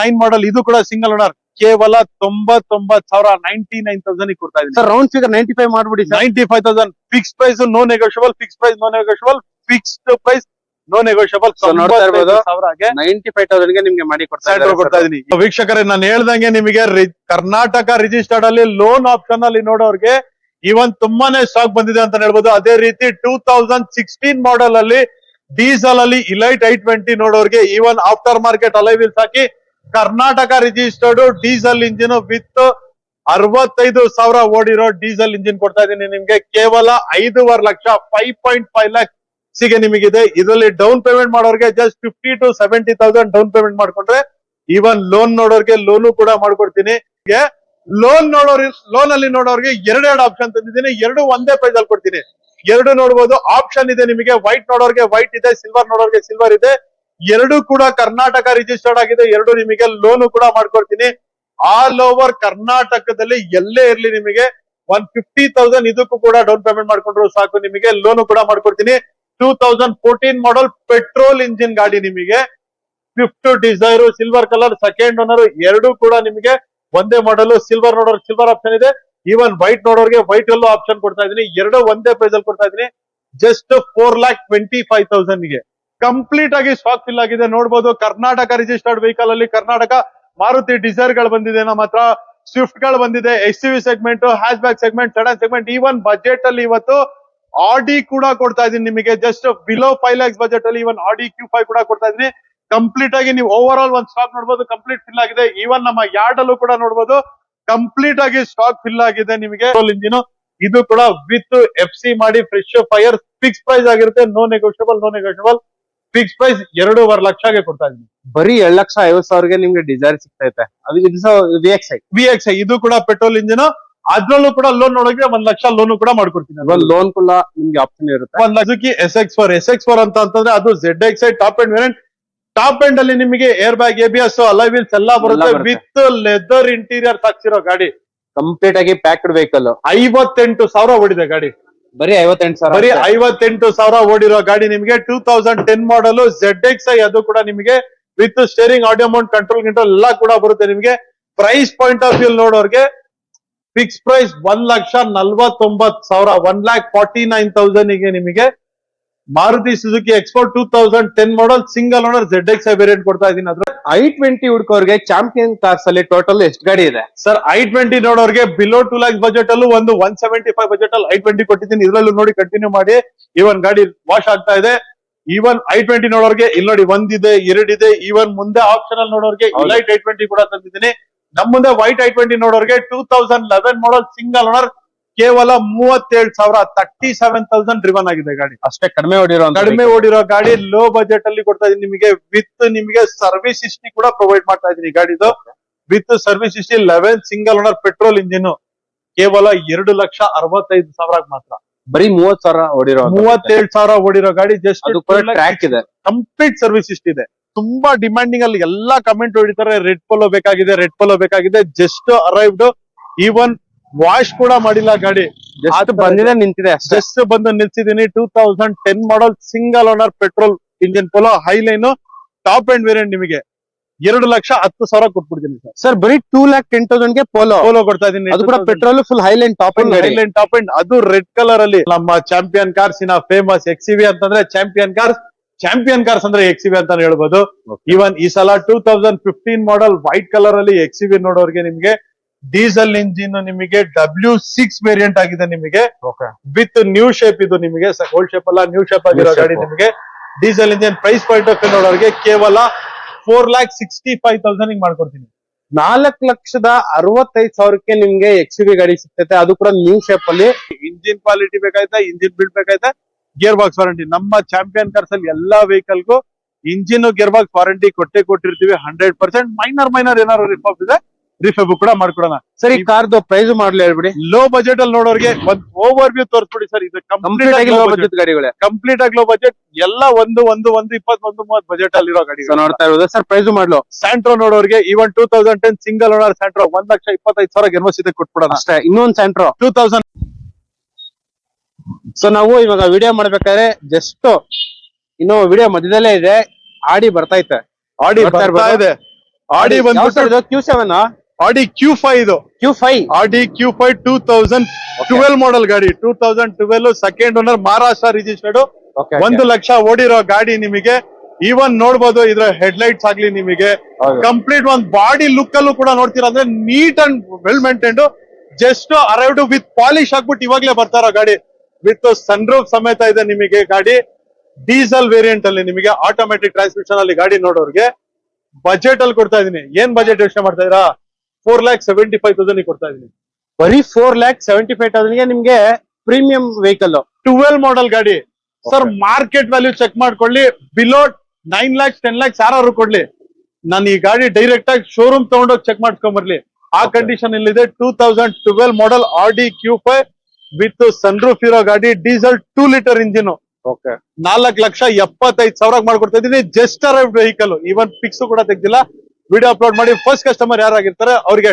Nine model ಇದು ಕೂಡ single owner ಕೇವಲ ತೊಂಬತ್ತೊಂಬತ್ ಸಾವಿರ ನೈಂಟಿ ನೈನ್ ತೌಸಂಡ್ ಕೊಡ್ತಾ ಇದೀನಿ sir round figure ninety five ಮಾಡ್ಬಿಡಿ ninety five thousand fix price no negotiable fix price no negotiable fixed price no negotiable ninety five ತೌಸಂಡ್ಗೆ ನಿಮ್ಗೆ ಮಾಡಿ ಕೊಡ್ತಾ ಕೊಡ್ತಾ ಇದೀನಿ ವೀಕ್ಷಕರೇ ನಾನು ಹೇಳ್ದಂಗೆ ನಿಮಗೆ ಕರ್ನಾಟಕ ರಿಜಿಸ್ಟರ್ಡ್ ಅಲ್ಲಿ ಲೋನ್ ಆಪ್ಷನ್ ಅಲ್ಲಿ ನೋಡೋರ್ಗೆ ಇವನ್ ತುಂಬಾನೇ ಸ್ಟಾಕ್ ಬಂದಿದೆ ಅಂತ ಹೇಳ್ಬೋದು. ಅದೇ ರೀತಿ ಟೂ ತೌಸಂಡ್ ಸಿಕ್ಸ್ಟೀನ್ ಮಾಡೆಲ್ ಅಲ್ಲಿ ಡೀಸೆಲ್ ಅಲ್ಲಿ elite I twenty ನೋಡೋರ್ಗೆ even after market alloy wheels hockey Karnataka registered diesel engine with ಅರವತ್ತೈದು ಸಾವಿರ ಓಡಿರೋ ಡೀಸೆಲ್ ಇಂಜಿನ್ ಕೊಡ್ತಾ ಇದ್ದೀನಿ ನಿಮ್ಗೆ. ಕೇವಲ ಐದೂವರೆ ಲಕ್ಷ ಫೈವ್ ಪಾಯಿಂಟ್ ಫೈವ್ ಲ್ಯಾಕ್ ನಿಮಗಿದೆ. ಇದರಲ್ಲಿ ಡೌನ್ ಪೇಮೆಂಟ್ ಮಾಡೋರ್ಗೆ just fifty to seventy thousand down payment ಮಾಡ್ಕೊಂಡ್ರೆ ಈವನ್ ಲೋನ್ ನೋಡೋರ್ಗೆ ಲೋನು ಕೂಡ ಮಾಡ್ಕೊಡ್ತೀನಿ. ಲೋನ್ ನೋಡೋರ್ ಲೋನ್ ಅಲ್ಲಿ ನೋಡೋರ್ಗೆ ಎರಡೆರಡು ಆಪ್ಷನ್ ತಂದಿದ್ದೀನಿ. ಎರಡು ಒಂದೇ ಪ್ರೈಸ್ ಅಲ್ಲಿ ಕೊಡ್ತೀನಿ. ಎರಡು ನೋಡ್ಬೋದು. ಆಪ್ಷನ್ ಇದೆ ನಿಮಗೆ. ವೈಟ್ ನೋಡೋರ್ಗೆ ವೈಟ್ ಇದೆ ಸಿಲ್ವರ್ ನೋಡೋರ್ಗೆ ಸಿಲ್ವರ್ ಇದೆ. ಎರಡು ಕೂಡ ಕರ್ನಾಟಕ ರಿಜಿಸ್ಟರ್ಡ್ ಆಗಿದೆ, ಎರಡು ನಿಮಗೆ ಲೋನು ಕೂಡ ಮಾಡ್ಕೊಡ್ತೀನಿ. ಆಲ್ ಓವರ್ ಕರ್ನಾಟಕದಲ್ಲಿ ಎಲ್ಲೇ ಇರ್ಲಿ ನಿಮಗೆ ಒನ್ ಫಿಫ್ಟಿ ತೌಸಂಡ್ ಇದಕ್ಕೂ ಕೂಡ ಡೌನ್ ಪೇಮೆಂಟ್ ಮಾಡ್ಕೊಂಡ್ರು ಸಾಕು, ನಿಮಗೆ ಲೋನು ಕೂಡ ಮಾಡ್ಕೊಡ್ತೀನಿ. Two thousand fourteen model petrol engine ಗಾಡಿ ನಿಮಗೆ. Swift Dzire silver colour second owner ಎರಡು ಕೂಡ ನಿಮಗೆ ಒಂದೇ ಮಾಡಲ್ ಸಿಲ್ವರ್ ನೋಡೋರ್ ಸಿಲ್ವರ್ ಆಪ್ಷನ್ ಇದೆ. ಈವನ್ ವೈಟ್ ನೋಡೋರ್ಗೆ ವೈಟ್ ಅಲ್ಲೂ ಆಪ್ಷನ್ ಕೊಡ್ತಾ ಇದೀನಿ ಎರಡು ಒಂದೇ ಪ್ರೈಸ್ ಅಲ್ಲಿ ಕೊಡ್ತಾ ಇದೀನಿ just four lakh twenty five ತೌಸಂಡ್ಗೆ. Complete ಆಗಿ ಸ್ಟಾಕ್ ಫಿಲ್ ಆಗಿದೆ. ನೋಡಬಹುದು ಕರ್ನಾಟಕ ರಿಜಿಸ್ಟರ್ಡ್ ವೆಹಿಕಲ್ ಅಲ್ಲಿ ಕರ್ನಾಟಕ ಮಾರುತಿ ಡಿಸೈರ್ಗಳು ಬಂದಿದೆ. ನಮ್ಮ ಹತ್ರ ಸ್ವಿಫ್ಟ್ಗಳು ಬಂದಿದೆ. S U V segment hatchback segment sedan segment even budget ಅಲ್ಲಿ ಇವತ್ತು ಆಡಿ ಕೂಡ ಕೊಡ್ತಾ ಇದೀನಿ ನಿಮಗೆ. Just below five lakhs budget ಅಲ್ಲಿ ಇವನ್ ಆಡಿ ಕ್ಯೂ ಫೈವ್ ಕೂಡ ಕೊಡ್ತಾ ಇದೀನಿ ಕಂಪ್ಲೀಟ್ ಆಗಿ ನೀವು ಓವರ್ ಆಲ್ ಒಂದು ಸ್ಟಾಕ್ ನೋಡಬಹುದು ಕಂಪ್ಲೀಟ್ ಫಿಲ್ ಆಗಿದೆ. ಈವನ್ ನಮ್ಮ ಯಾರ್ಡ್ ಅಲ್ಲೂ ಕೂಡ ನೋಡಬಹುದು ಕಂಪ್ಲೀಟ್ ಆಗಿ ಸ್ಟಾಕ್ ಫಿಲ್ ಆಗಿದೆ ನಿಮಗೆ. ಇಂಜಿನ್ ಇದು ಕೂಡ ವಿತ್ ಎಫ್ ಸಿ ಮಾಡಿ ಫ್ರೆಶ್ ಫೈರ್ ಫಿಕ್ಸ್ ಪ್ರೈಸ್ ಆಗಿರುತ್ತೆ. No negotiable no negotiable fix price ಎರಡೂವರೆ ಲಕ್ಷಗೆ ಕೊಡ್ತಾ ಇದೀನಿ ಬರೀ ಎರಡ್ ಲಕ್ಷ ಐವತ್ ಸಾವಿರಗೆ ನಿಮ್ಗೆ ಡಿಸೈರ್ ಸಿಗ್ತೈತೆ ಅದು ಇದು V X I V X ಇದು ಕೂಡ ಪೆಟ್ರೋಲ್ ಇಂಜಿನ್ ಅದ್ರಲ್ಲೂ ಕೂಡ ಲೋನ್ ನೋಡಿದ್ರೆ ಒಂದ್ ಲಕ್ಷ ಲೋನ್ ಕೂಡ ಮಾಡ್ಕೊಡ್ತೀನಿ. ಒಂದ್ ಲೋನ್ ಕೂಡ ನಿಮ್ಗೆ ಆಪ್ಷನ್ ಇರುತ್ತೆ. ಒಂದ್ ಲಕ್ಷಕ್ಕೆ S X four S X four ಅಂತ ಅಂತಂದ್ರೆ ಅದು Z X I top end variant top end ಅಲ್ಲಿ ನಿಮಗೆ airbag A B S alloy wheels ಎಲ್ಲ ಬರುತ್ತೆ ಬರುತ್ತೆ. ವಿತ್ ಲೆದರ್ ಇಂಟೀರಿಯರ್ ಹಾಕ್ಸಿರೋ ಗಾಡಿ. ಕಂಪ್ಲೀಟ್ ಆಗಿ ಪ್ಯಾಕ್ಡ್ ವೆಹಿಕಲ್ ಐವತ್ತೆಂಟು ಸಾವಿರ ಓಡಿದೆ ಗಾಡಿ. ಬರೀ ಐವತ್ತೆಂಟು ಸಾವಿರ ಬರೀ ಐವತ್ತೆಂಟು ಸಾವಿರ ಓಡಿರೋ ಗಾಡಿ ನಿಮಗೆ two thousand ten model Z X I ಅದು ಕೂಡ ನಿಮಗೆ with steering audio mount control ಗಿಂಟ್ರೋಲ್ ಎಲ್ಲ ಕೂಡ ಬರುತ್ತೆ ನಿಮಗೆ. ಪ್ರೈಸ್ ಪಾಯಿಂಟ್ ಆಫ್ ವ್ಯೂ ನೋಡೋರ್ಗೆ ಫಿಕ್ಸ್ ಪ್ರೈಸ್ ಒಂದ್ ಲಕ್ಷ ನಲ್ವತ್ತೊಂಬತ್ ಸಾವಿರ ಒನ್ ಲ್ಯಾಕ್ ಫಾರ್ಟಿ ನೈನ್ ತೌಸಂಡ್ಗೆ ನಿಮಗೆ Maruti Suzuki export two thousand ten model single owner Z X I variant ಕೊಡ್ತಾ ಇದೀನಿ ಅದ್ರ ಐ ಟ್ವೆಂಟಿ ಹುಡ್ಕೋರ್ಗೆ ಚಾಂಪಿಯನ್ ಕಾರ್ಸ್ ಅಲ್ಲಿ ಟೋಟಲ್ ಎಷ್ಟು ಗಾಡಿ ಇದೆ? ಸರ್ ಐ ಟ್ವೆಂಟಿ ನೋಡೋರ್ಗೆ ಬಿಲೋ ಟೂ ಲ್ಯಾಕ್ ಬಜೆಟ್ ಅಲ್ಲೂ ಒಂದು ಒನ್ ಸೆವೆಂಟಿ ಫೈವ್ ಬಜೆಟ್ ಅಲ್ಲಿ ಐ ಟ್ವೆಂಟಿ ಕೊಟ್ಟಿದ್ದೀನಿ. ಇದರಲ್ಲೂ ನೋಡಿ ಕಂಟಿನ್ಯೂ ಮಾಡಿ. ಇವನ್ ಗಾಡಿ ವಾಶ್ ಆಗ್ತಾ ಇದೆ. ಈವನ್ ಐ ಟ್ವೆಂಟಿ ನೋಡೋರ್ಗೆ ಇಲ್ಲಿ ನೋಡಿ ಒಂದಿದೆ ಇದೆ ಈವನ್ ಮುಂದೆ ಆಪ್ಷನ್ ಅಲ್ಲಿ ನೋಡೋರ್ಗೆ. ಲೈಟ್ ಐ ಟ್ವೆಂಟಿ ಕೂಡ ತಂದಿದ್ದೀನಿ. ನಮ್ ಮುಂದೆ white I twenty ನೋಡೋರ್ಗೆ two thousand eleven model single owner ಕೇವಲ ಮೂವತ್ತೇಳು ಸಾವಿರ ತರ್ಟಿ ಸೆವೆನ್ ತೌಸಂಡ್ ರಿವನ್ ಆಗಿದೆ ಗಾಡಿ. ಅಷ್ಟೇ ಕಡಿಮೆ ಓಡಿರೋ ಕಡಿಮೆ ಓಡಿರೋ ಗಾಡಿ ಲೋ ಬಜೆಟ್ ಅಲ್ಲಿ ಕೊಡ್ತಾ ಇದೀನಿ ನಿಮಗೆ ವಿತ್ ನಿಮಗೆ ಸರ್ವಿಸ್ ಹಿಸ್ಟ್ರಿ ಕೂಡ ಪ್ರೊವೈಡ್ ಮಾಡ್ತಾ ಇದೀನಿ ಗಾಡಿದು. With service history eleven single owner petrol engine ಕೇವಲ ಎರಡು ಲಕ್ಷ ಅರವತ್ತೈದು ಸಾವಿರ ಮಾತ್ರ. ಬರೀ ಮೂವತ್ ಸಾವಿರ ಓಡಿರೋ ಮೂವತ್ತೇಳು ಸಾವಿರ ಓಡಿರೋ ಗಾಡಿ ಜಸ್ಟ್ ಟ್ರ್ಯಾಕ್ ಇದೆ. ಕಂಪ್ಲೀಟ್ ಸರ್ವಿಸ್ ಇಷ್ಟ ಇದೆ. ತುಂಬಾ ಡಿಮ್ಯಾಂಡಿಂಗ್ ಅಲ್ಲಿ ಎಲ್ಲಾ ಕಮೆಂಟ್ ಹೊಡಿತಾರೆ. ರೆಡ್ ಪೋಲೋ ಬೇಕಾಗಿದೆ ರೆಡ್ ಪೋಲೋ ಬೇಕಾಗಿದೆ. ಜಸ್ಟ್ ಅರೈವ್ಡ್ ಈವನ್ ವಾಶ್ ಕೂಡ ಮಾಡಿಲ್ಲ ಗಾಡಿ. ಅದು ಬಂದಿದೆ ನಿಂತಿದೆ ಅಷ್ಟೇ. ಜಸ್ಟ್ ಬಂದು ನಿಲ್ಸಿದೀನಿ two thousand ten model single owner petrol engine Polo highline top end variant ನಿಮಗೆ. ಎರಡು ಲಕ್ಷ ಹತ್ತು ಸಾವಿರ ಕೊಟ್ಬಿಡ್ತೀನಿ ಸರ್. ಸರ್ ಬರೀ ಟೂ ಲ್ಯಾಕ್ ಟೆನ್ ತೌಸಂಡ್ಗೆ ಪೋಲೋ ಪೋಲೋ ಕೊಡ್ತಾ ಇದೀನಿ ಅದು ಕೂಡ petrol full high line top end line top end ಅದು ರೆಡ್ ಕಲರ್ ಅಲ್ಲಿ. ನಮ್ಮ ಚಾಂಪಿಯನ್ ಕಾರ್ಸ್ ಇನ ಫೇಮಸ್ ಎಕ್ಸಿವಿ ಅಂತಂದ್ರೆ ಚಾಂಪಿಯನ್ ಕಾರ್ಸ್ ಚಾಂಪಿಯನ್ ಕಾರ್ಸ್ ಅಂದ್ರೆ ಎಕ್ಸಿವಿ ಅಂತಾನೆ ಹೇಳ್ಬೋದು. ಈವನ್ ಈ ಸಲ two thousand fifteen model white colour ಅಲ್ಲಿ ಎಕ್ಸಿವಿ ನೋಡೋರ್ಗೆ ನಿಮಗೆ ಡೀಸೆಲ್ ಇಂಜಿನ್ ನಿಮಗೆ ಡಬ್ಲ್ಯೂ ಸಿಕ್ಸ್ ವೇರಿಯಂಟ್ ಆಗಿದೆ ನಿಮಗೆ. ವಿತ್ ನ್ಯೂ ಶೇಪ್ ಇದು ನಿಮಗೆ. ಓಲ್ಡ್ ಶೇಪ್ ಅಲ್ಲ ನ್ಯೂ ಶೇಪ್ ಆಗಿರೋ ಗಾಡಿ ನಿಮಗೆ. Diesel engine price point of ನೋಡೋರ್ಗೆ ಕೇವಲ four lakh sixty five thousand ಮಾಡ್ಕೊಡ್ತೀನಿ. ನಾಲ್ಕು ಲಕ್ಷದ ಅರವತ್ತೈದು ಸಾವಿರಕ್ಕೆ ನಿಮ್ಗೆ ಎಕ್ಸ್ ವಿ ಗಾಡಿ ಸಿಗ್ತೈತೆ. ಅದು ಕೂಡ ನ್ಯೂ ಶೇಪ್ ಅಲ್ಲಿ. ಇಂಜಿನ್ ಕ್ವಾಲಿಟಿ ಬೇಕಾಯ್ತಾ ಇಂಜಿನ್ ಬಿಲ್ಡ್ ಬೇಕಾಯ್ತಾ ಗೇರ್ ಬಾಕ್ಸ್ ವಾರಂಟಿ ನಮ್ಮ ಚಾಂಪಿಯನ್ ಕಾರ್ಸ್ ಅಲ್ಲಿ ಎಲ್ಲಾ ವೆಹಿಕಲ್ಗೂ ಇಂಜಿನ್ ಗೇರ್ ಬಾಕ್ಸ್ ವಾರಂಟಿ ಕೊಟ್ಟೆ ಕೊಟ್ಟಿರ್ತೀವಿ ಹಂಡ್ರೆಡ್ ಪರ್ಸೆಂಟ್ ಮೈನರ್ ಮೈನರ್ ಏನಾದ್ರು ರಿಪೋರ್ಟ್ ಇದೆ ರಿಫೆಬ್ ಕೂಡ ಮಾಡ್ಕೊಡೋಣ. ಸರಿ ಕಾರ್ದು ಪ್ರೈಸ್ ಮಾಡ್ಲಿ ಹೇಳ್ಬಿಡಿ. ಲೋ ಬಜೆಟ್ ಅಲ್ಲಿ ನೋಡೋರಿಗೆ ಒಂದ್ ಓವರ್ ವ್ಯೂ ತೋರಿಸ್ಬಿಡಿ ಸರ್ ಇದು ಕಂಪ್ಲೀಟ್ ಆಗಿ ಲೋ ಬಜೆಟ್ ಗಾಡಿಗಳೇ. ಕಂಪ್ಲೀಟ್ ಆಗಿ ಲೋ ಬಜೆಟ್ ಎಲ್ಲ ಒಂದು ಒಂದು ಒಂದು ಇಪ್ಪತ್ತೊಂದು ಮೂವತ್ ಬಜೆಟ್ ಅಲ್ಲಿರೋ ಗಾಡಿ ಸೊ ನೋಡ್ತಾ ಇರೋದು. Sir price ಮಾಡ್ಲು. Santro ನೋಡೋರಿಗೆ even two thousand ten single owner Santro ಒಂದ್ ಲಕ್ಷ ಇಪ್ಪತ್ತೈದು ಸಾವಿರ ಗೆನ್ವಸಿದೆ ಕೊಟ್ಬಿಡೋಣ. ಅಷ್ಟೇ ಇನ್ನೊಂದ್ ಸ್ಯಾಂಟ್ರೋ ಟೂ ತೌಸಂಡ್ ಸೊ ನಾವು ಇವಾಗ ವಿಡಿಯೋ ಮಾಡ್ಬೇಕಾದ್ರೆ ಜಸ್ಟ್ ಇನ್ನು ವಿಡಿಯೋ ಮಧ್ಯದಲ್ಲೇ ಇದೆ. ಆಡಿ ಬರ್ತಾ ಬರ್ತೈತೆ ಆಡಿ ಬರ್ತಾ ಬರ್ತಾ ಇದೆ. ಆಡಿ ಬಂದ್ಬಿಟ್ಟು Q seven Audi Q five ಇದು. Q five Audi Q five two thousand twelve model ಗಾಡಿ. Two thousand twelve second owner Maharashtra registered ಒಂದು ಲಕ್ಷ ಓಡಿರೋ ಗಾಡಿ ನಿಮಗೆ. ಈವನ್ ನೋಡ್ಬೋದು ಇದ್ರ ಹೆಡ್ಲೈಟ್ಸ್ ಆಗ್ಲಿ ನಿಮಗೆ. ಕಂಪ್ಲೀಟ್ ಒಂದ್ ಬಾಡಿ ಲುಕ್ ಅಲ್ಲೂ ಕೂಡ ನೋಡ್ತೀರಾ ಅಂದ್ರೆ neat and well maintained just arrived with polish ಆಗ್ಬಿಟ್ಟು ಇವಾಗ್ಲೇ ಬರ್ತಾರ ಗಾಡಿ. ವಿತ್ ಸನ್ರೂಫ್ ಸಮೇತ ಇದೆ ನಿಮಗೆ ಗಾಡಿ. ಡೀಸೆಲ್ ವೇರಿಯಂಟ್ ಅಲ್ಲಿ ನಿಮಗೆ ಆಟೋಮೆಟಿಕ್ ಟ್ರಾನ್ಸ್ಮಿಷನ್ ಅಲ್ಲಿ ಗಾಡಿ ನೋಡೋರ್ಗೆ. ಬಜೆಟ್ ಅಲ್ಲಿ ಕೊಡ್ತಾ ಇದೀನಿ. ಏನ್ ಬಜೆಟ್ ಯೋಚನೆ ಮಾಡ್ತಾ ಇದೀರಾ four lakh seventy five thousand ಕೊಡ್ತಾ ಇದೀನಿ ಬರೀ ಫೋರ್ ಲ್ಯಾಕ್ ಸೆವೆಂಟಿ ಫೈವ್ ತೌಸಂಡ್ಗೆ ನಿಮ್ಗೆ ಪ್ರೀಮಿಯಂ ವೆಹಿಕಲ್ ಟುವೆಲ್ ಮಾಡೆಲ್ ಗಾಡಿ. ಸರ್ ಮಾರ್ಕೆಟ್ ವ್ಯಾಲ್ಯೂ ಚೆಕ್ ಮಾಡ್ಕೊಳ್ಳಿ. Below nine lakhs ten lakhs ಯಾರು ಕೊಡ್ಲಿ. ನಾನು ಈ ಗಾಡಿ ಡೈರೆಕ್ಟ್ ಆಗಿ ಶೋರೂಮ್ ತಗೊಂಡೋಗಿ ಚೆಕ್ ಮಾಡ್ಕೊಂಡ್ ಬರ್ಲಿ ಆ. ಕಂಡೀಷನ್ ಇಲ್ಲಿದೆ. Two thousand twelve model R D Q five with sunroof ಇರೋ ಗಾಡಿ diesel two litre engine okay ನಾಲ್ಕು ಲಕ್ಷ ಎಪ್ಪತ್ತೈದು ಸಾವಿರ ಮಾಡ್ಕೊಡ್ತಾ ಇದೀನಿ just arrive vehicle even pics ಕೂಡ ತೆಗ್ದಿಲ್ಲ. ವಿಡಿಯೋ ಅಪ್ಲೋಡ್ ಮಾಡಿ ಫಸ್ಟ್ ಕಸ್ಟಮರ್ ಯಾರಾಗಿರ್ತಾರೆ ಅವ್ರಿಗೆ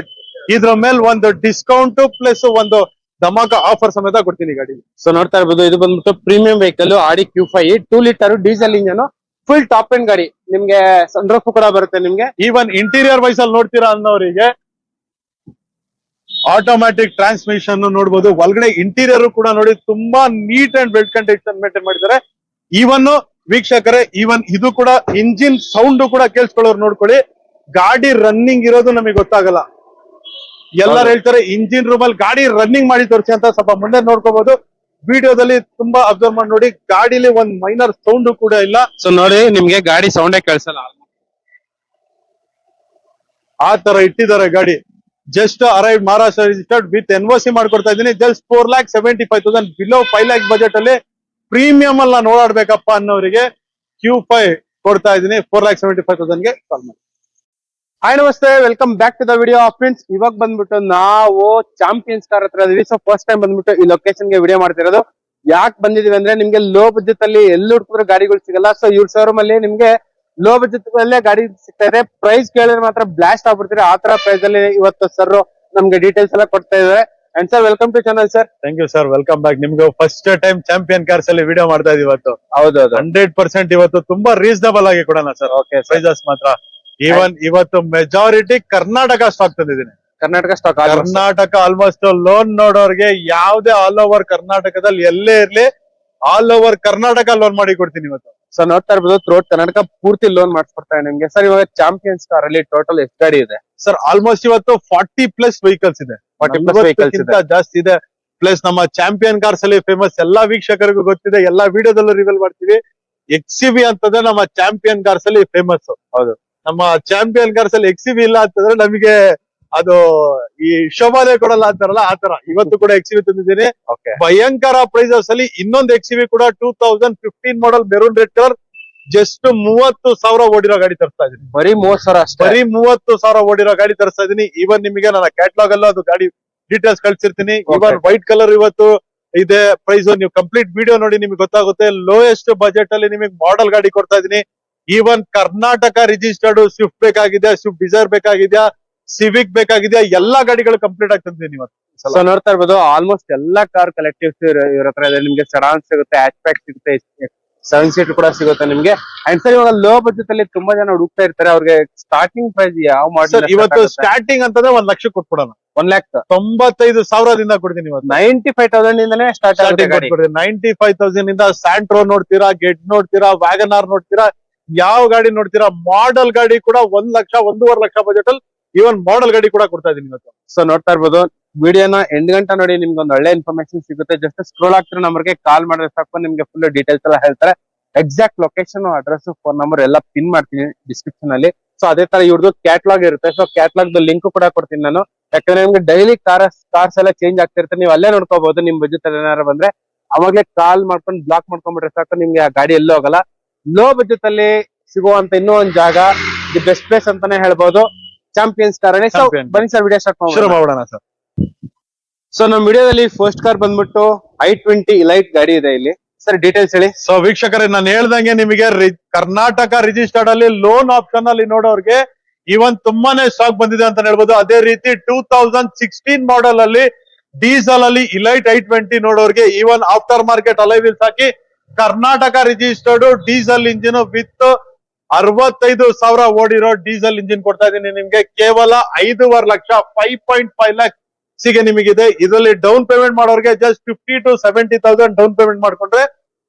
ಇದ್ರ ಮೇಲೆ ಒಂದು ಡಿಸ್ಕೌಂಟ್ ಪ್ಲಸ್ ಒಂದು ಧಮಾಕ ಆಫರ್ ಸಮೇತ ಕೊಡ್ತೀನಿ ಗಾಡಿ ಸೊ ನೋಡ್ತಾ ಇರ್ಬೋದು ಇದು ಬಂದ್ಬಿಟ್ಟು premium vehicle Audi Q five two litre diesel engine full top end ಗಾಡಿ. ನಿಮ್ಗೆ ಸನ್ರೂಫ್ ಕೂಡ ಬರುತ್ತೆ ನಿಮ್ಗೆ. ಈವನ್ ಇಂಟೀರಿಯರ್ ವೈಸ್ ಅಲ್ಲಿ ನೋಡ್ತೀರಾ ಅನ್ನೋರಿಗೆ ಆಟೋಮ್ಯಾಟಿಕ್ ಟ್ರಾನ್ಸ್ಮಿಷನ್ ನೋಡ್ಬೋದು. ಒಳಗಡೆ ಇಂಟೀರಿಯರ್ ಕೂಡ ನೋಡಿ ತುಂಬಾ neat and well condition maintain ಮಾಡಿದ್ದಾರೆ. ಈವನ್ ವೀಕ್ಷಕರೇ ಈವನ್ ಇದು ಕೂಡ ಇಂಜಿನ್ ಸೌಂಡ್ ಕೂಡ ಕೇಳಿಸ್ಕೊಳ್ಳೋರು ನೋಡ್ಕೊಳ್ಳಿ. ಗಾಡಿ ರನ್ನಿಂಗ್ ಇರೋದು ನಮಗೆ ಗೊತ್ತಾಗಲ್ಲ. ಎಲ್ಲರೂ ಹೇಳ್ತಾರೆ ಇಂಜಿನ್ ರೂಮ್ ಅಲ್ಲಿ ಗಾಡಿ ರನ್ನಿಂಗ್ ಮಾಡಿ ತೋರಿಸಿ ಅಂತ ಸ್ವಲ್ಪ ಮುಂದೆ ನೋಡ್ಕೋಬಹುದು ವಿಡಿಯೋದಲ್ಲಿ ತುಂಬಾ ಅಬ್ಸರ್ವ್ ಮಾಡಿ ನೋಡಿ ಗಾಡಿಲಿ ಒಂದ್ ಮೈನರ್ ಸೌಂಡ್ ಕೂಡ ಇಲ್ಲ. ಸೊ ನೋಡಿ ನಿಮ್ಗೆ ಗಾಡಿ ಸೌಂಡೇ ಕೇಳಿಸಲ್ಲ. ಆ ತರ ಇಟ್ಟಿದ್ದಾರೆ ಗಾಡಿ. Just arrive Maharashtra registered with N C ಮಾಡ್ಕೊಡ್ತಾ ಇದೀನಿ just four lakh seventy five thousand below five lakh budget ಅಲ್ಲಿ ಪ್ರೀಮಿಯಂ ಅಲ್ಲ ನೋಡಾಡ್ಬೇಕಪ್ಪ ಅನ್ನೋರಿಗೆ ಕ್ಯೂ ಫೈವ್ ಕೊಡ್ತಾ ಇದ್ದೀನಿ. ಫೋರ್ ಲ್ಯಾಕ್ ಸೆವೆಂಟಿ ಫೈವ್ ತೌಸಂಡ್ಗೆ ಕಾಲ್ ಮಾಡಿ. ಹಾಯ್ ನಮಸ್ತೆ. Welcome back to the video friends ಇವಾಗ ಬಂದ್ಬಿಟ್ಟು ನಾವು ಚಾಂಪಿಯನ್ಸ್ ಕಾರ್ ಹತ್ರ ಇದೀವಿ. ಸೊ ಫಸ್ಟ್ ಟೈಮ್ ಬಂದ್ಬಿಟ್ಟು ಈ ಲೊಕೇಶನ್ಗೆ ವಿಡಿಯೋ ಮಾಡ್ತಿರೋದು. ಯಾಕೆ ಬಂದಿದೀವಿ ಅಂದ್ರೆ ನಿಮ್ಗೆ ಲೋ ಬಜೆಟ್ ಅಲ್ಲಿ ಎಲ್ಲಿ ಹುಡುಕಿದ್ರು ಗಾಡಿಗಳು ಸಿಗಲ್ಲ. ಸೊ ಇವ್ರ ಶೋರೂಮ್ ಅಲ್ಲಿ ನಿಮ್ಗೆ ಲೋ ಬಜೆಟ್ ಅಲ್ಲೇ ಗಾಡಿ ಸಿಗ್ತಾ ಇದೆ. ಪ್ರೈಸ್ ಕೇಳಿದ್ರೆ ಮಾತ್ರ ಬ್ಲಾಸ್ಟ್ ಆಗ್ಬಿಡ್ತೀರಿ. ಆ ತರ ಪ್ರೈಸ್ ಅಲ್ಲಿ ಇವತ್ತು ಸರ್ ನಮ್ಗೆ ಡೀಟೇಲ್ಸ್ ಎಲ್ಲ ಕೊಡ್ತಾ ಇದಾರೆ and sir welcome to channel sir thank you sir welcome back ನಿಮ್ಗೆ ಫಸ್ಟ್ ಟೈಮ್ ಚಾಂಪಿಯನ್ ಕಾರ್ಸ್ ಅಲ್ಲಿ ವಿಡಿಯೋ ಮಾಡ್ತಾ ಇದೀವಿ ಇವತ್ತು. ಹೌದೌದು. ಹಂಡ್ರೆಡ್ ಪರ್ಸೆಂಟ್ ಇವತ್ತು ತುಂಬಾ ರೀಸನಬಲ್ ಆಗಿ ಕೊಡೋಣ ಸರ್ ಓಕೆ ಪ್ರೈಸಸ್ ಮಾತ್ರ. ಈವನ್ ಇವತ್ತು ಮೆಜಾರಿಟಿ ಕರ್ನಾಟಕ ಸ್ಟಾಕ್ ತಂದಿದ್ದೀನಿ. Karnataka stock Karnataka almost loan ನೋಡೋರ್ಗೆ ಯಾವ್ದೇ ಆಲ್ ಓವರ್ ಕರ್ನಾಟಕದಲ್ಲಿ ಎಲ್ಲೇ ಇರ್ಲಿ ಆಲ್ ಓವರ್ ಕರ್ನಾಟಕ ಲೋನ್ ಮಾಡಿ ಕೊಡ್ತೀನಿ ಇವತ್ತು. ಸರ್ ನೋಡ್ತಾ ಇರ್ಬೋದು ಥ್ರೋಟ್ ಕರ್ನಾಟಕ ಪೂರ್ತಿ ಲೋನ್ ಮಾಡಿಸ್ಕೊಡ್ತಾರೆ ನಿಮ್ಗೆ. ಸರ್ ಇವಾಗ ಚಾಂಪಿಯನ್ಸ್ ಕಾರ್ ಅಲ್ಲಿ ಟೋಟಲ್ ಎಷ್ಟು ಗಾಡಿ ಇದೆ? ಸರ್ ಆಲ್ಮೋಸ್ಟ್ ಇವತ್ತು ಫಾರ್ಟಿ ಪ್ಲಸ್ ವೆಹಿಕಲ್ಸ್ ಇದೆ. 40 ಪ್ಲಸ್ ವೆಹಿಕಲ್ಸ್ ಇದೆ. 40 ಜಾಸ್ತಿ ಇದೆ. ಪ್ಲಸ್ ನಮ್ಮ ಚಾಂಪಿಯನ್ ಕಾರ್ಸ್ ಅಲ್ಲಿ ಫೇಮಸ್ ಎಲ್ಲಾ ವೀಕ್ಷಕರಿಗೂ ಗೊತ್ತಿದೆ ಎಲ್ಲಾ ವಿಡಿಯೋದಲ್ಲೂ ರಿವೀಲ್ ಮಾಡ್ತೀವಿ. ಎಕ್ಸಿಬಿ ಅಂತಂದ್ರೆ ನಮ್ಮ ಚಾಂಪಿಯನ್ ಕಾರ್ಸ್ ಅಲ್ಲಿ ಫೇಮಸ್ ಹೌದು. ನಮ್ಮ ಚಾಂಪಿಯನ್ ಕಾರ್ಸ್ ಅಲ್ಲಿ ಎಕ್ಸಿಬಿ ಇಲ್ಲ ಅಂತಂದ್ರೆ ನಮಗೆ ಅದು ಈ ಶೋಭಾನೆ ಕೊಡಲ್ಲ ಅಂತಾರಲ್ಲ ಆತರ ಇವತ್ತು ಕೂಡ ಎಕ್ಸಿಬಿ ತಂದಿದ್ದೀನಿ. ಭಯಂಕರ ಪ್ರೈಸಸ್ ಅಲ್ಲಿ ಇನ್ನೊಂದು ಎಕ್ಸಿಬಿ ಕೂಡ two thousand fifteen model maroon red colour just ಮೂವತ್ತು ಸಾವಿರ ಓಡಿರೋ ಗಾಡಿ ತರಿಸ್ತಾ ಇದೀನಿ ಬರೀ ಮೂವತ್ ಸಾವಿರ ಅಷ್ಟೇ? ಬರೀ ಮೂವತ್ತು ಸಾವಿರ ಓಡಿರೋ ಗಾಡಿ ತರಿಸ್ತಾ ಇದೀನಿ ಇವನ್ ನಿಮಗೆ ನನ್ನ ಕ್ಯಾಟ್ಲಾಗ್ ಅಲ್ಲೂ ಅದು ಗಾಡಿ ಡೀಟೇಲ್ಸ್ ಕಳ್ಸಿರ್ತೀನಿ. ಇವನ್ ವೈಟ್ ಕಲರ್ ಇವತ್ತು ಇದೆ. ಪ್ರೈಸ್ ನೀವು ಕಂಪ್ಲೀಟ್ ವಿಡಿಯೋ ನೋಡಿ ನಿಮ್ಗೆ ಗೊತ್ತಾಗುತ್ತೆ. ಲೋಯೆಸ್ಟ್ ಬಜೆಟ್ ಅಲ್ಲಿ ನಿಮಗೆ ಮಾಡೆಲ್ ಗಾಡಿ ಕೊಡ್ತಾ ಇದೀನಿ ಈವನ್ ಕರ್ನಾಟಕ ರಿಜಿಸ್ಟರ್ಡ್ ಸ್ವಿಫ್ಟ್ ಬೇಕಾಗಿದೆಯಾ ಸ್ವಿಫ್ಟ್ ಡಿಸೈರ್ ಬೇಕಾಗಿದೆಯಾ ಸಿವಿಕ್ ಬೇಕಾಗಿದೆಯಾ ಎಲ್ಲಾ ಗಾಡಿಗಳು ಕಂಪ್ಲೀಟ್ ಆಗ್ತದೆ ಸೊ ನೋಡ್ತಾ ಇರ್ಬೋದು ಆಲ್ಮೋಸ್ಟ್ ಎಲ್ಲಾ ಕಾರ್ ಕಲೆಕ್ಟಿವ್ಸ್ ಇವ್ರ ಹತ್ರ ಇದೆ. ನಿಮ್ಗೆ ಸಡಾನ್ ಸಿಗುತ್ತೆ ಹ್ಯಾಚ್ ಪ್ಯಾಕ್ ಸಿಗುತ್ತೆ ಸೆವೆನ್ ಸೀಟ್ ಕೂಡ ಸಿಗುತ್ತೆ ನಿಮ್ಗೆ. ಅಂಡ್ ಸರ್ ಇವಾಗ ಲೋ ಬಜೆಟ್ ಅಲ್ಲಿ ತುಂಬಾ ಜನ ಹುಡುಕ್ತಾ ಇರ್ತಾರೆ. ಅವ್ರಿಗೆ ಸ್ಟಾರ್ಟಿಂಗ್ ಪ್ರೈಸ್ ಯಾವ ಮಾಡಿ ಇವತ್ತು ಸ್ಟಾರ್ಟಿಂಗ್ ಅಂತಂದ್ರೆ ಒಂದ್ ಲಕ್ಷ ಕೊಟ್ಬಿಡೋಣ. ಒನ್ ಲ್ಯಾಕ್ ತೊಂಬತ್ತೈದು ಸಾವಿರದಿಂದ ಕೊಡ್ತೀನಿ ಇವತ್ತು. ನೈಂಟಿ ಫೈವ್ ತೌಸಂಡ್ ಇಂದನೇ ಸ್ಟಾರ್ಟ್ ನೈಂಟಿ ಫೈವ್ ತೌಸಂಡ್ ಇಂದ ಸ್ಯಾಂಟ್ರೋ ನೋಡ್ತೀರಾ ಗೆಡ್ ನೋಡ್ತೀರಾ ವ್ಯಾಗನ್ ಆರ್ ನೋಡ್ತೀರಾ ಯಾವ ಗಾಡಿ ನೋಡ್ತೀರಾ? ಮಾಡೆಲ್ ಗಾಡಿ ಕೂಡ ಒಂದ್ ಲಕ್ಷ, ಒಂದೂವರೆ ಲಕ್ಷ ಬಜೆಟ್ ಅಲ್ಲಿ ಈವನ್ ಮಾಡೆಲ್ ಗಾಡಿ ಕೂಡ ಕೊಡ್ತಾ ಇದೀನಿ ಇವತ್ತು. ಸೊ ನೋಡ್ತಾ ಇರ್ಬೋದು. ವಿಡಿಯೋನ ಎಂಡ್ ಗಂಟೆ ನೋಡಿ ನಿಮ್ಗೆ ಒಂದು ಒಳ್ಳೆ ಇನ್ಫಾರ್ಮೇಶನ್ ಸಿಗುತ್ತೆ. ಜಸ್ಟ್ ಸ್ಕ್ರೋಲ್ ಆಗ್ತಿರೋ ನಂಬರ್ಗೆ ಕಾಲ್ ಮಾಡಿದ್ರೆ ಸಾಕು. ನಿಮ್ಗೆ ಫುಲ್ ಡೀಟೇಲ್ಸ್ ಎಲ್ಲ ಹೇಳ್ತಾರೆ. Exact location address phone number ಎಲ್ಲ ಪಿನ್ ಮಾಡ್ತೀನಿ ಡಿಸ್ಕ್ರಿಪ್ಷನ್ ಅಲ್ಲಿ. ಸೊ ಅದೇ ತರ ಇವ್ರದ್ದು ಕ್ಯಾಟ್ಲಾಗ್ ಇರುತ್ತೆ. ಸೊ ಕ್ಯಾಟ್ಲಾಗ್ ಲಿಂಕ್ ಕೂಡ ಕೊಡ್ತೀನಿ ನಾನು. ಯಾಕಂದ್ರೆ ನಿಮ್ಗೆ ಡೈಲಿ ಕಾರ್ ಕಾರ್ಸ್ ಎಲ್ಲ ಚೇಂಜ್ ಆಗ್ತಿರುತ್ತೆ ನೀವು ಅಲ್ಲೇ ನೋಡ್ಕೋಬಹುದು. ನಿಮ್ ಬಜೆಟ್ ಏನಾರು ಬಂದ್ರೆ, ಅವಾಗ್ಲೇ ಕಾಲ್ ಮಾಡ್ಕೊಂಡು ಬ್ಲಾಕ್ ಮಾಡ್ಕೊಂಡ್ಬಿಟ್ರೆ ಸಾಕು. ನಿಮ್ಗೆ ಆ ಗಾಡಿ ಎಲ್ಲೂ ಹೋಗಲ್ಲ. ಲೋ ಬಜೆಟ್ ಅಲ್ಲಿ ಸಿಗುವಂತ ಇನ್ನೂ ಒಂದ್ ಜಾಗ ದಿ ಬೆಸ್ಟ್ ಪ್ಲೇಸ್ ಅಂತಾನೆ ಹೇಳ್ಬಹುದು ಚಾಂಪಿಯನ್ಸ್ ಕಾರಣ ಸೊ Champion. ಬನ್ನಿ ಸರ್ ವಿಡಿಯೋ ಸ್ಟಾರ್ಟ್ ಶುರು ಮಾಡೋಣ ಸರ್. ಸೊ ನಮ್ಮ ವಿಡಿಯೋದಲ್ಲಿ ಫಸ್ಟ್ ಕಾರ್ ಬಂದ್ಬಿಟ್ಟು ಐ ಟ್ವೆಂಟಿ ಲೈಟ್ ಗಾಡಿ ಇದೆ ಇಲ್ಲಿ. ಸರ್ ಡೀಟೇಲ್ಸ್ ಹೇಳಿ. ಸೊ ವೀಕ್ಷಕರೇ ನಾನು ಹೇಳ್ದಂಗೆ ನಿಮಗೆ ರಿ- ಕರ್ನಾಟಕ ರಿಜಿಸ್ಟರ್ಡ್ ಅಲ್ಲಿ ಲೋನ್ ಆಪ್ಷನ್ ಅಲ್ಲಿ ನೋಡೋರ್ಗೆ ಇವನ್ ತುಂಬಾನೇ ಸ್ಟಾಕ್ ಬಂದಿದೆ ಅಂತ ಹೇಳ್ಬೋದು. ಅದೇ ರೀತಿ ಟೂ ತೌಸಂಡ್ ಸಿಕ್ಸ್ಟೀನ್ ಮಾಡೆಲ್ ಅಲ್ಲಿ ಡೀಸೆಲ್ ಅಲ್ಲಿ elite I twenty ನೋಡೋರ್ಗೆ even after market alloy wheels hockey Karnataka registered diesel engine with ಅರವತ್ತೈದು ಸಾವಿರ ಓಡಿರೋ ಡೀಸೆಲ್ ಇಂಜಿನ್ ಕೊಡ್ತಾ ಇದ್ದೀನಿ ನಿಮ್ಗೆ. ಕೇವಲ ಐದೂವರೆ ಲಕ್ಷ ಫೈವ್ ಪಾಯಿಂಟ್ ಫೈವ್ ಲ್ಯಾಕ್ ಸಿಗೆ ನಿಮಗಿದೆ. ಇದರಲ್ಲಿ ಡೌನ್ ಪೇಮೆಂಟ್ ಮಾಡೋರ್ಗೆ just fifty to seventy thousand down payment ಮಾಡ್ಕೊಂಡ್ರೆ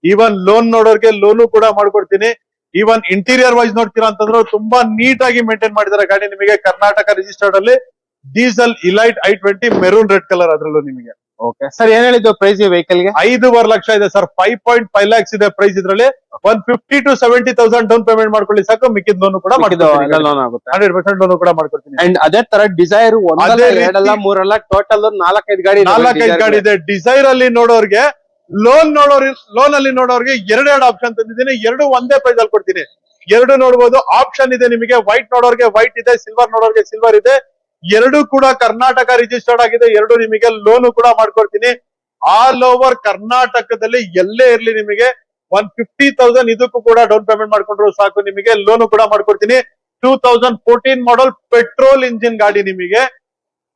ಈವನ್ ಲೋನ್ ನೋಡೋರ್ಗೆ ಲೋನು ಕೂಡ ಮಾಡ್ಕೊಡ್ತೀನಿ. ಈವನ್ ಇಂಟೀರಿಯರ್ ವೈಸ್ ನೋಡ್ತೀರಾ ಅಂತಂದ್ರೆ ತುಂಬಾ ನೀಟ್ ಆಗಿ ಮೇಂಟೈನ್ ಮಾಡಿದಾರೆ ಗಾಡಿ ನಿಮಗೆ. ಕರ್ನಾಟಕ ರಿಜಿಸ್ಟರ್ಡ್ ಅಲ್ಲಿ diesel elite I twenty maroon red colour ಅದರಲ್ಲೂ ನಿಮಗೆ. ಓಕೆ ಸರ್ ಏನ್ ಹೇಳಿದ್ದು ಪ್ರೈಸ್ ಈ ವೆಹಿಕಲ್ಗೆ? ಐದೂವರೆ ಲಕ್ಷ ಇದೆ sir five point five lakhs ಇದೆ ಪ್ರೈಸ್ ಇದ್ರಲ್ಲಿ. One fifty to seventy thousand down payment ಮಾಡ್ಕೊಳ್ಳಿ ಸಾಕು ಮಿಕ್ಕಿದ ಲೋನ್ ಕೂಡ ಲೋನ್ ಆಗುತ್ತೆ. ಹಂಡ್ರೆಡ್ ಪರ್ಸೆಂಟ್ ಲೋನ್ ಕೂಡ ಮಾಡ್ಕೊಡ್ತೀನಿ. ಅಂಡ್ ಅದೇ ತರ ಡಿಸೈರ್ ಒಂದಲ್ಲ ಎರಡಲ್ಲ ಮೂರಲ್ಲ ಟೋಟಲ್ ನಾಲ್ಕೈದು ಗಾಡಿ ನಾಲ್ಕೈದು ಗಾಡಿ ಇದೆ. ಡಿಸೈರ್ ಅಲ್ಲಿ ನೋಡೋರ್ಗೆ ಲೋನ್ ನೋಡೋರ್ ಲೋನ್ ಅಲ್ಲಿ ನೋಡೋರ್ಗೆ ಎರಡೆರಡು ಆಪ್ಷನ್ ತಂದಿದ್ದೀನಿ. ಎರಡು ಒಂದೇ ಪ್ರೈಸ್ ಅಲ್ಲಿ ಕೊಡ್ತೀನಿ. ಎರಡು ನೋಡಬಹುದು ಆಪ್ಷನ್ ಇದೆ ನಿಮಗೆ. ವೈಟ್ ನೋಡೋರ್ಗೆ ವೈಟ್ ಇದೆ ಸಿಲ್ವರ್ ನೋಡೋರ್ಗೆ ಸಿಲ್ವರ್ ಇದೆ. ಎರಡು ಕೂಡ ಕರ್ನಾಟಕ ರಿಜಿಸ್ಟರ್ಡ್ ಆಗಿದೆ, ಎರಡು ನಿಮಗೆ ಲೋನು ಕೂಡ ಮಾಡ್ಕೊಡ್ತೀನಿ. ಆಲ್ ಓವರ್ ಕರ್ನಾಟಕದಲ್ಲಿ ಎಲ್ಲೇ ಇರ್ಲಿ ನಿಮಗೆ ಒನ್ ಫಿಫ್ಟಿ ತೌಸಂಡ್ ಇದಕ್ಕೂ ಕೂಡ ಡೌನ್ ಪೇಮೆಂಟ್ ಮಾಡ್ಕೊಂಡ್ರು ಸಾಕು, ನಿಮಗೆ ಲೋನು ಕೂಡ ಮಾಡ್ಕೊಡ್ತೀನಿ. Two thousand fourteen model petrol engine ಗಾಡಿ ನಿಮಗೆ.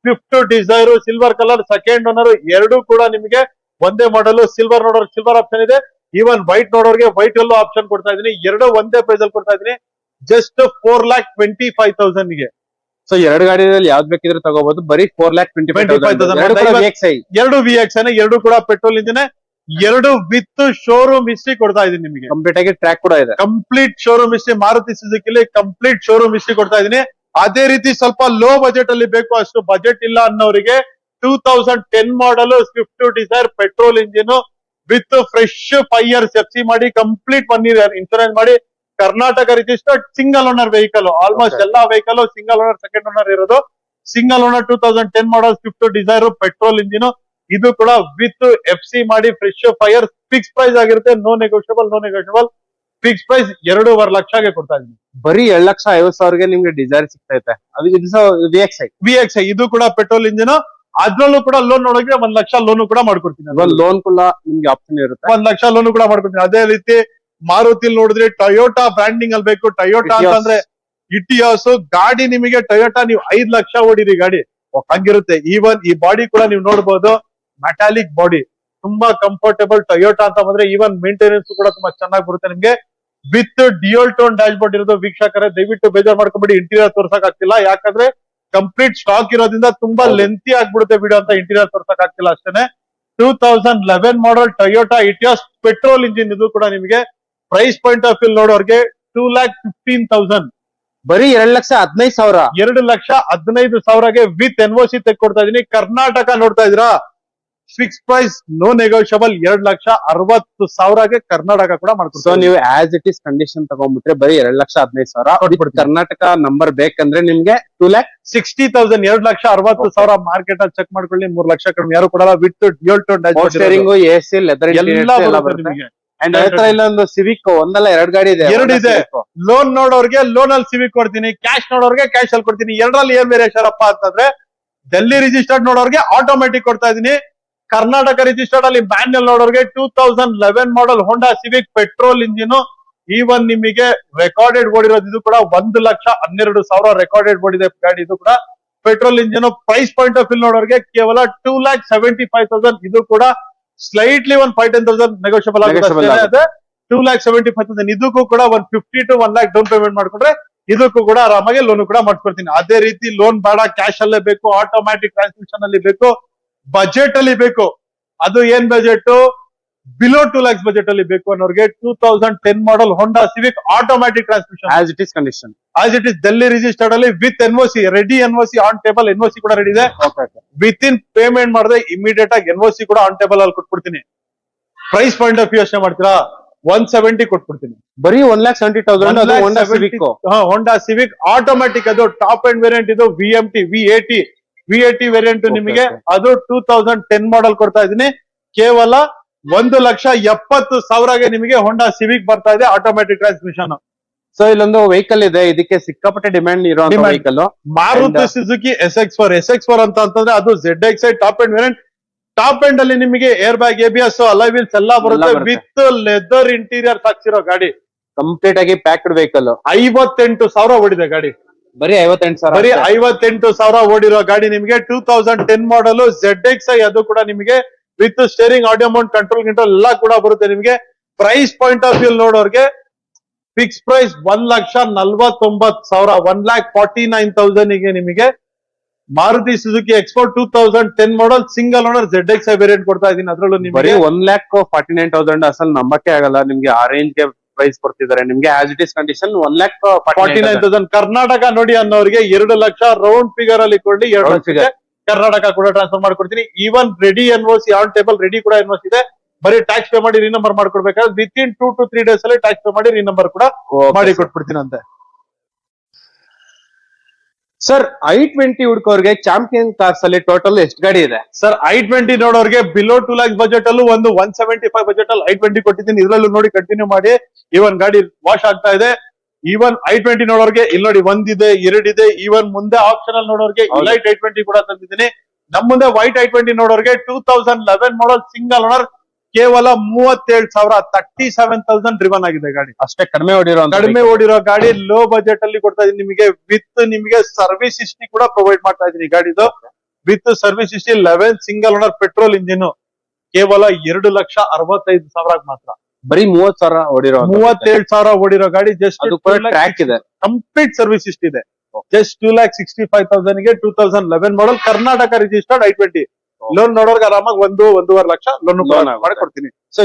Swift Dzire silver colour second owner ಎರಡು ಕೂಡ ನಿಮಗೆ ಒಂದೇ ಮಾಡಲ್ ಸಿಲ್ವರ್ ನೋಡೋರ್ ಸಿಲ್ವರ್ ಆಪ್ಷನ್ ಇದೆ. ಈವನ್ ವೈಟ್ ನೋಡೋರ್ಗೆ ವೈಟ್ ಅಲ್ಲೂ ಆಪ್ಷನ್ ಕೊಡ್ತಾ ಇದೀನಿ ಎರಡು ಒಂದೇ ಪ್ರೈಸ್ ಅಲ್ಲಿ ಕೊಡ್ತಾ ಇದೀನಿ just four lakh twenty five ತೌಸಂಡ್ಗೆ. So ಎರಡು ಗಾಡಿಯಲ್ಲಿ ಯಾವ್ದು ಬೇಕಿದ್ರೆ ತಗೋಬಹುದು ಬರೀ ಫೋರ್ ಲ್ಯಾಕ್ ಟ್ವೆಂಟಿ ಎರಡು ವಿ ಎಕ್ಸ್ ಎರಡು ಕೂಡ ಪೆಟ್ರೋಲ್ ಇಂಜಿನ್ ಎರಡು ವಿತ್ ಶೋರೂಮ್ ಹಿಸ್ಟ್ರಿ ಕೊಡ್ತಾ ಇದೀನಿ ನಿಮಗೆ. ಕಂಪ್ಲೀಟ್ ಆಗಿ ಟ್ರ್ಯಾಕ್ ಕೂಡ ಇದೆ. ಕಂಪ್ಲೀಟ್ ಶೋರೂಮ್ ಹಿಸ್ಟ್ರಿ ಮಾರುತಿ ಸುಜುಕಿಲಿ ಕಂಪ್ಲೀಟ್ ಶೋರೂಮ್ ಹಿಸ್ಟ್ರಿ ಕೊಡ್ತಾ ಇದೀನಿ ಅದೇ ರೀತಿ ಸ್ವಲ್ಪ ಲೋ ಬಜೆಟ್ ಅಲ್ಲಿ ಬೇಕು ಅಷ್ಟು ಬಜೆಟ್ ಇಲ್ಲ ಅನ್ನೋರಿಗೆ two thousand ten model Swift Dzire petrol engine with fresh five years F C ಮಾಡಿ ಕಂಪ್ಲೀಟ್ ಒನ್ ಇಯರ್ ಇನ್ಶೂರೆನ್ಸ್ ಮಾಡಿ Karnataka registered single owner vehicle almost. ಎಲ್ಲಾ vehicle single owner second owner ಇರೋದು. Single owner two thousand ten model Swift Dzire petrol engine ಇದು ಕೂಡ with F C ಮಾಡಿ fresh fire fix price ಆಗಿರುತ್ತೆ no negotiable no negotiable fix price ಎರಡೂವರೆ ಲಕ್ಷಗೆ ಕೊಡ್ತಾ ಇದೀನಿ ಬರೀ ಎರಡ್ ಲಕ್ಷ ಐವತ್ ಸಾವಿರಗೆ ನಿಮ್ಗೆ ಡಿಸೈರ್ ಸಿಗ್ತೈತೆ ಅದು ಇದು ವಿ ಎಕ್ಸ್ ಐ ಇದು ಕೂಡ ಪೆಟ್ರೋಲ್ ಇಂಜಿನ್ ಅದ್ರಲ್ಲೂ ಕೂಡ ಲೋನ್ ನೋಡೋಕೆ ಒಂದ್ ಲಕ್ಷ ಲೋನ್ ಕೂಡ ಮಾಡ್ಕೊಡ್ತೀನಿ. ಲೋನ್ ಕೂಡ ನಿಮ್ಗೆ ಆಪ್ಷನ್ ಇರುತ್ತೆ. ಒಂದ್ ಲಕ್ಷ ಲೋನ್ ಕೂಡ ಮಾಡ್ಕೊಡ್ತೀನಿ. ಅದೇ ರೀತಿ ಮಾರುತಿಲ್ ನೋಡಿದ್ರೆ ಟೊಯೋಟಾ ಬ್ರ್ಯಾಂಡಿಂಗ್ ಅಲ್ಲಿ ಬೇಕು. ಟೊಯೋಟಾ. ಅಂತಂದ್ರೆ ಇಟಿಯಾಸ್ ಗಾಡಿ ನಿಮಗೆ ಟೊಯೋಟಾ ನೀವು ಐದ್ ಲಕ್ಷ ಓಡಿರಿ ಗಾಡಿ. ಹಂಗಿರುತ್ತೆ. ಈವನ್ ಈ ಬಾಡಿ ಕೂಡ ನೀವು ನೋಡಬಹುದು ಮೆಟಾಲಿಕ್ ಬಾಡಿ ತುಂಬಾ ಕಂಫರ್ಟೇಬಲ್ ಟೊಯೋಟಾ ಅಂತ ಬಂದ್ರೆ ಈವನ್ ಮೇಂಟೆನೆನ್ಸ್ ಕೂಡ ತುಂಬಾ ಚೆನ್ನಾಗಿ ಬರುತ್ತೆ ನಿಮ್ಗೆ. With dual tone dashboard ಇರೋದು ವೀಕ್ಷಕರೇ ದಯವಿಟ್ಟು ಬೇಜಾರ್ ಮಾಡ್ಕೊಂಡ್ಬಿಡಿ ಇಂಟೀರಿಯರ್ ತೋರ್ಸಕ್ ಆಗ್ತಿಲ್ಲ. ಯಾಕಂದ್ರೆ ಕಂಪ್ಲೀಟ್ ಸ್ಟಾಕ್ ಇರೋದ್ರಿಂದ ತುಂಬಾ. ಲೆಂತಿ ಆಗ್ಬಿಡುತ್ತೆ ವಿಡಿಯೋ ಅಂತ ಇಂಟೀರಿಯರ್ ತೋರ್ಸಕ್ ಆಗ್ತಿಲ್ಲ ಅಷ್ಟೇನೆ. Two thousand eleven model Toyota Etios petrol engine ಇದು ಕೂಡ ನಿಮಗೆ ಪ್ರೈಸ್ ಪಾಯಿಂಟ್ ಆಫ್ ವ್ಯೂ ನೋಡೋರ್ಗೆ ಟೂ ಲ್ಯಾಕ್ ಫಿಫ್ಟೀನ್ ತೌಸಂಡ್ ಬರೀ ಎರಡ್ ಲಕ್ಷ ಹದಿನೈದು ಸಾವಿರ. ಎರಡು ಲಕ್ಷ ಹದಿನೈದು ಸಾವಿರಗೆ ವಿತ್ ಎನ್ ಒ ಸಿ ತೆಕ್ಕೊಡ್ತಾ ಇದೀನಿ. ಕರ್ನಾಟಕ ನೋಡ್ತಾ ಇದೀರಾ ಫಿಕ್ಸ್ ಪ್ರೈಸ್ ನೋ ನೆಗೋಷಿಯಬಲ್ ಎರಡ್ ಲಕ್ಷ ಅರವತ್ತು ಸಾವಿರಗೆ ಕರ್ನಾಟಕ ಕೂಡ ಸೊ ಮಾಡ್ಕೊಡ್ತಾ ನೀವು ಆಸ್ ಇಟ್ ಇಸ್ ಕಂಡೀಷನ್ ತಗೊಂಡ್ಬಿಟ್ರೆ ಬರೀ ಎರಡ್ ಲಕ್ಷ ಹದಿನೈದು ಸಾವಿರ. ಕರ್ನಾಟಕ ನಂಬರ್ ಬೇಕಂದ್ರೆ ನಿಮ್ಗೆ ಟೂ ಲ್ಯಾಕ್ ಸಿಕ್ಸ್ಟಿ ತೌಸಂಡ್ ಎರಡ್ ಲಕ್ಷ ಅರವತ್ತು ಸಾವಿರ ಮಾರ್ಕೆಟ್ ಅಲ್ಲಿ ಚೆಕ್ ಮಾಡ್ಕೊಳ್ಳಿ. ಮೂರ್ ಲಕ್ಷ ಕಡಿಮೆ. ಯಾರು ಕೊಡಲ್ಲ ವಿತ್ ಡ್ಯೂಲ್ ಲೆದರ್ ಎಲ್ಲ ಬರುತ್ತೆ ಅಂಡ್ ಹತ್ರ ತರ ಇಲ್ಲೊಂದು ಸಿವಿಕ್ ಒಂದಲ್ಲ ಎರಡು ಗಾಡಿ ಇದೆ. ಎರಡು ಇದೆ. ಲೋನ್ ನೋಡೋರ್ಗೆ ಲೋನ್ ಅಲ್ಲಿ ಸಿವಿಕ್ ಕೊಡ್ತೀನಿ ಕ್ಯಾಶ್ ನೋಡೋರ್ಗೆ ಕ್ಯಾಶ್ ಅಲ್ಲಿ ಕೊಡ್ತೀನಿ. ಎರಡರಲ್ಲಿ ಏನ್ ವೇರಿಯೇಷನ್ ಅಪ್ಪ ಅಂತಂದ್ರೆ ಡೆಲ್ಲಿ ರಿಜಿಸ್ಟರ್ಡ್ ನೋಡೋರ್ಗೆ ಆಟೋಮೆಟಿಕ್ ಕೊಡ್ತಾ ಇದೀನಿ ಕರ್ನಾಟಕ ರಿಜಿಸ್ಟರ್ಡ್ ಅಲ್ಲಿ manual ನೋಡೋರ್ಗೆ two thousand eleven model Honda Civic petrol engine. Even ನಿಮಗೆ ರೆಕಾರ್ಡೆಡ್ ಓಡಿರೋದು ಇದು ಕೂಡ ಒಂದು ಲಕ್ಷ ಹನ್ನೆರಡು ಸಾವಿರ ರೆಕಾರ್ಡೆಡ್ ಓಡಿದೆ ಗಾಡಿ ಇದು ಕೂಡ. Petrol engine price point of view ನೋಡೋರ್ಗೆ ಕೇವಲ two lakh seventy five thousand ಇದು ಕೂಡ ಸ್ಲೈಟ್ಲಿ ಒಂದ್ ಫೈವ್ ಟೆನ್ ತೌಸಂಡ್ ನೆಗೋಷಿಯಬಲ್ ಆಗುತ್ತೆ two lakh seventy five thousand ಇದಕ್ಕೂ ಕೂಡ one fifty to one lakh down payment ಮಾಡ್ಕೊಂಡ್ರೆ ಇದಕ್ಕೂ ಕೂಡ ಆರಾಮಾಗಿ ಲೋನ್ ಕೂಡ ಮಾಡ್ಕೊಡ್ತೀನಿ. ಅದೇ ರೀತಿ ಲೋನ್ ಬೇಡ ಕ್ಯಾಶ್ ಅಲ್ಲೇ ಬೇಕು ಆಟೋಮ್ಯಾಟಿಕ್ ಟ್ರಾನ್ಸ್ಮಿಷನ್ ಅಲ್ಲಿ ಬೇಕು ಬಜೆಟ್ ಅಲ್ಲಿ ಬೇಕು. ಅದು ಏನ್ budget below two lakhs budget ಅಲ್ಲಿ ಬೇಕು ಅನ್ನೋರಿಗೆ two thousand ten model Honda Civic automatic transmission as it is condition as it is Delhi registered ಅಲ್ಲಿ with N C ready N C on table N C ಕೂಡ ready ಇದೆ. With in payment ಮಾಡಿದ್ರೆ immediate ಆಗಿ N C ಕೂಡ on table ಅಲ್ಲಿ ಕೊಟ್ಬಿಡ್ತೀನಿ. Price point of view ಯೋಚನೆ ಮಾಡ್ತೀರಾ? ಒನ್ ಸೆವೆಂಟಿ ಕೊಟ್ಬಿಡ್ತೀನಿ. ಬರೀ one lakh seventy thousand. Honda Civic automatic ಅದು ಟಾಪ್ ಅಂಡ್ ವೇರಿಯಂಟ್ ಇದು V M T V A T V A T variant ನಿಮಗೆ ಅದು ಟೂ ತೌಸಂಡ್ ಟೆನ್ ಮಾಡಲ್ ಕೊಡ್ತಾ ಇದೀನಿ ಕೇವಲ ಒಂದು ಲಕ್ಷ ಎಪ್ಪತ್ತು ಸಾವಿರಗೆ ನಿಮಗೆ ಹೋಂಡಾ ಸಿವಿಕ್ ಬರ್ತಾ ಇದೆ ಆಟೋಮ್ಯಾಟಿಕ್ ಟ್ರಾನ್ಸ್ಮಿಷನ್ ಸೊ ಇಲ್ಲೊಂದು ವೆಹಿಕಲ್ ಇದೆ ಇದಕ್ಕೆ ಸಿಕ್ಕಾಪಟ್ಟೆ ಡಿಮ್ಯಾಂಡ್ ಇರೋ vehicle Maruti Suzuki S X four S X four ಅಂತ ಅಂತಂದ್ರೆ ಅದು Z X I top end variant top end ಅಲ್ಲಿ ನಿಮಗೆ ಏರ್ ಬ್ಯಾಗ್ ಎಬಿಎಸ್ ಅಲೈವಿಲ್ಸ್ ಎಲ್ಲ ಬರುತ್ತೆ ಬರುತ್ತೆ. ವಿತ್ ಲೆದರ್ ಇಂಟೀರಿಯರ್ ಹಾಕ್ಸಿರೋ ಗಾಡಿ. ಕಂಪ್ಲೀಟ್ ಆಗಿ ಪ್ಯಾಕ್ಡ್ ವೆಹಿಕಲ್ ಐವತ್ತೆಂಟು ಸಾವಿರ ಓಡಿದೆ ಗಾಡಿ. ಬರೀ ಐವತ್ತೆಂಟು ಸಾವಿರ ಬರೀ ಐವತ್ತೆಂಟು ಸಾವಿರ ಓಡಿರೋ ಗಾಡಿ ನಿಮಗೆ two thousand ten model Z X I ಅದು ಕೂಡ ನಿಮಗೆ with steering audio mount control control ಎಲ್ಲ ಕೂಡ ಬರುತ್ತೆ ನಿಮಗೆ. ಪ್ರೈಸ್ ಪಾಯಿಂಟ್ ಆಫ್ ವ್ಯೂ ನೋಡೋರ್ಗೆ ಫಿಕ್ಸ್ ಪ್ರೈಸ್ ಒಂದ್ ಲಕ್ಷ ನಲ್ವತ್ತೊಂಬತ್ ಸಾವಿರ ಒನ್ ಲ್ಯಾಕ್ ಫಾರ್ಟಿ ನೈನ್ ತೌಸಂಡ್ಗೆ ನಿಮಗೆ Maruti Suzuki export two thousand ten model single owner Z X variant ಕೊಡ್ತಾ ಇದೀನಿ ಅದ್ರಲ್ಲೂ ಬರೀ ನಿಮಗೆ one lakh forty nine thousand ಅಸಲ್ ನಂಬಕ್ಕೆ ಆಗಲ್ಲ. ನಿಮ್ಗೆ ಆ ರೇಂಜ್ಗೆ ಪ್ರೈಸ್ ಕೊಡ್ತಿದ್ದಾರೆ. ನಿಮ್ಗೆ as it is condition one lakh forty nine thousand. Karnataka ನೋಡಿ ಅನ್ನೋರಿಗೆ ಎರಡು ಲಕ್ಷ ರೌಂಡ್ ಫಿಗರ್ ಅಲ್ಲಿ ಕೊಡ್ಲಿ ಎರಡು ಲಕ್ಷಕ್ಕೆ ಕರ್ನಾಟಕ ಕೂಡ ಟ್ರಾನ್ಸ್ಫರ್ ಮಾಡ್ಕೊಡ್ತೀನಿ. Even ready NOC on table ready ಕೂಡ ಎನ್ಒಸಿ ಇದೆ. ಬರೀ ಟ್ಯಾಕ್ಸ್ ಪೇ ಮಾಡಿ renumber ಮಾಡ್ಕೊಡ್ಬೇಕಾದ್ರೆ within two to three days ಅಲ್ಲಿ ಟ್ಯಾಕ್ಸ್ ಪೇ ಮಾಡಿ ರೀನಂಬರ್ ಕೂಡ ಮಾಡಿ ಕೊಟ್ಬಿಡ್ತೀನಂತೆ. ಸರ್ ಐ ಟ್ವೆಂಟಿ ಹುಡ್ಕೋರ್ಗೆ ಚಾಂಪಿಯನ್ ಕಾರ್ಸ್ ಅಲ್ಲಿ ಟೋಟಲ್ ಎಷ್ಟು ಗಾಡಿ ಇದೆ? ಸರ್ ಐ ಟ್ವೆಂಟಿ ನೋಡೋರ್ಗೆ ಬಿಲೋ ಟೂ ಲ್ಯಾಕ್ಸ್ ಬಜೆಟ್ ಅಲ್ಲೂ ಒಂದು ಒನ್ ಸೆವೆಂಟಿ ಫೈವ್ ಬಜೆಟ್ ಅಲ್ಲಿ ಐ ಟ್ವೆಂಟಿ ಕೊಟ್ಟಿದ್ದೀನಿ. ಇದರಲ್ಲೂ ನೋಡಿ ಕಂಟಿನ್ಯೂ ಮಾಡಿ. ಇವನ್ ಗಾಡಿ ವಾಶ್ ಆಗ್ತಾ ಇದೆ. ಈವನ್ ಐ ಟ್ವೆಂಟಿ ನೋಡೋರ್ಗೆ ಇಲ್ಲಿ ನೋಡಿ ಒಂದಿದೆ ಎರಡಿದೆ ಈವನ್ ಮುಂದೆ ಆಪ್ಷನ್ ಅಲ್ಲಿ ನೋಡೋರ್ಗೆ. ಲೈಟ್ ಐ ಟ್ವೆಂಟಿ ಕೂಡ ತಂದಿದ್ದೀನಿ. ನಮ್ ಮುಂದೆ white I twenty ನೋಡೋರ್ಗೆ two thousand eleven model single owner ಕೇವಲ ಮೂವತ್ತೇಳು ಸಾವಿರ ತರ್ಟಿ ಸೆವೆನ್ ತೌಸಂಡ್ ರಿವನ್ ಆಗಿದೆ ಗಾಡಿ. ಅಷ್ಟೇ ಕಡಿಮೆ ಓಡಿರೋ ಕಡಿಮೆ ಓಡಿರೋ ಗಾಡಿ ಲೋ ಬಜೆಟ್ ಅಲ್ಲಿ ಕೊಡ್ತಾ ಇದೀನಿ ನಿಮಗೆ ವಿತ್ ನಿಮಗೆ ಸರ್ವಿಸ್ ಹಿಸ್ಟ್ರಿ ಕೂಡ ಪ್ರೊವೈಡ್ ಮಾಡ್ತಾ ಇದೀನಿ ಗಾಡಿದು. With service history eleven single owner petrol engine ಕೇವಲ ಎರಡು ಲಕ್ಷ ಅರವತ್ತೈದು ಸಾವಿರ ಮಾತ್ರ. ಬರೀ ಮೂವತ್ ಸಾವಿರ ಹೊಡಿರೋ ಮೂವತ್ತೇಳು ಸಾವಿರ ಓಡಿರೋ ಗಾಡಿ ಜಸ್ಟ್ ಅದು ಕೂಡ ಟ್ರ್ಯಾಕ್ ಇದೆ. ಕಂಪ್ಲೀಟ್ ಸರ್ವಿಸ್ ಇಷ್ಟ ಇದೆ. Just two lakh sixty five ತೌಸಂಡ್ಗೆ two thousand eleven model Karnataka registered I twenty loan ನೋಡೋರ್ಗೆ ಆರಾಮಾಗಿ ಒಂದು ಒಂದೂವರೆ ಲಕ್ಷ ಲೋನ್ ಮಾಡಿಕೊಡ್ತೀನಿ. ಸೊ